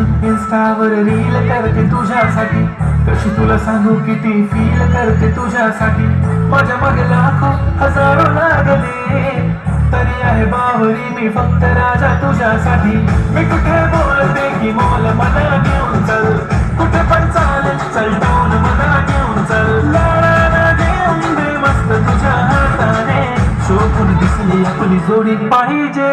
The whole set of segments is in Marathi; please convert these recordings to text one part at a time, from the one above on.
इंस्टावर रील करते तुझ्यासाठी कशी तुला सांगू किती फील करते तुझ्यासाठी माझ्या मागे लाखो हजारो लागले तरी आहे बावरी मी फक्त राजा तुझ्यासाठी. मी कुठे बोलते की मोल मला घेऊन चल. कुठे पण चालेल चल. डाऊन मला घेऊन चल. लाडाला घेऊन दे मस्त तुझ्या हाताने शोधून दिसली आपली जोडी पाहिजे.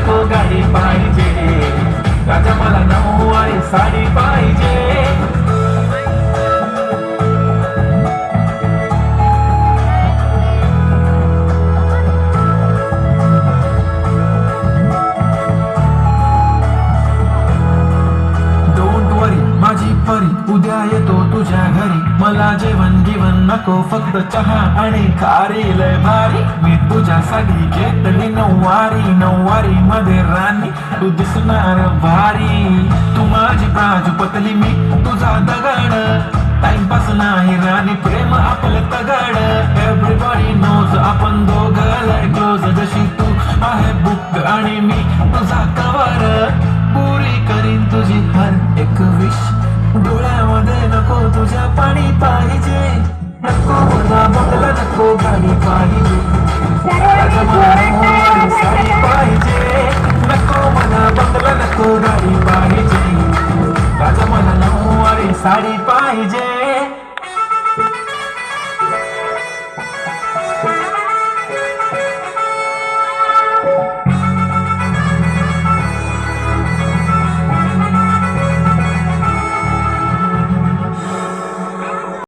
परी उद्या येतो तुझ्या घरी. मला जेवण गिवण नको फक्त चहा आणि खारी लय भारी. मी तुझ्यासाठी घेतली नऊवारी नऊवारी मध्ये राणी. तू दिसणार भारी. तू माझी प्राजूपतली मी तुझा दगड. टाइमपास नाही राणी प्रेम आपलं तगड. एव्हरीबॉडी नोज आपण दोघं लय क्लोज जशी तू आहे बुक आणि मी तुझा नको मला बंगला नको गाडी पाहिजे राजा मला नऊवारी साडी पाहिजे नको मला बंगला नको गाडी पाहिजे राजा मला नऊवारी साडी पाहिजे